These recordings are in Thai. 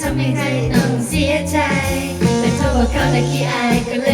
ทำให้ใจต้องเสียใจ เป็นโทษเขาและขี้อายก็เลย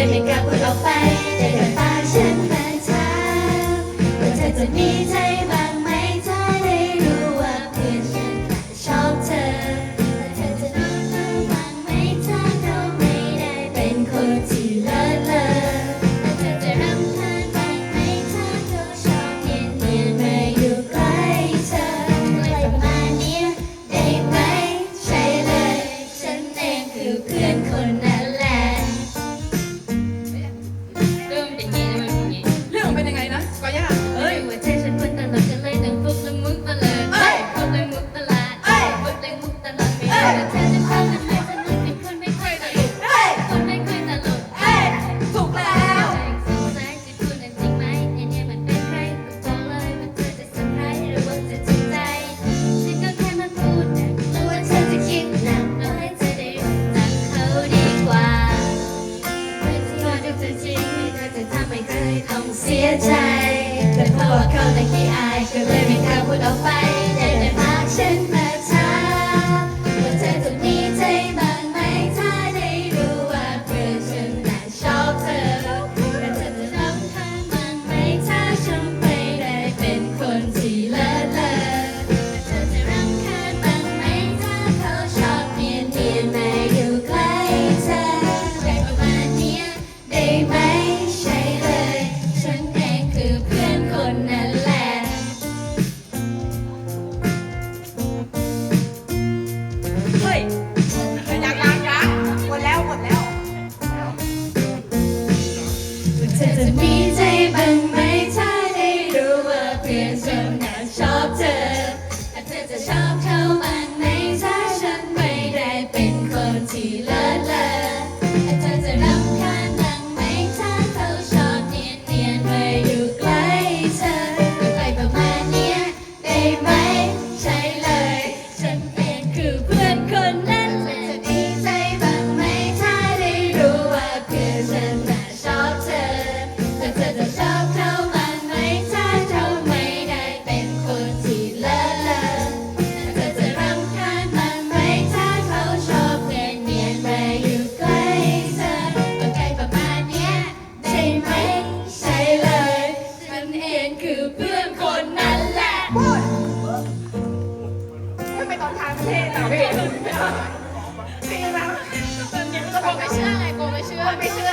ยใจ แต่พอเข้าตะขี้อายก็เลยไม่กล้าพูดออกไป sense of me. ไปตอนทางประเทศนะพี่พี่นะมันยังไม่ไปเชื่อไงโกไม่เชื่อ ไม่เชื่อ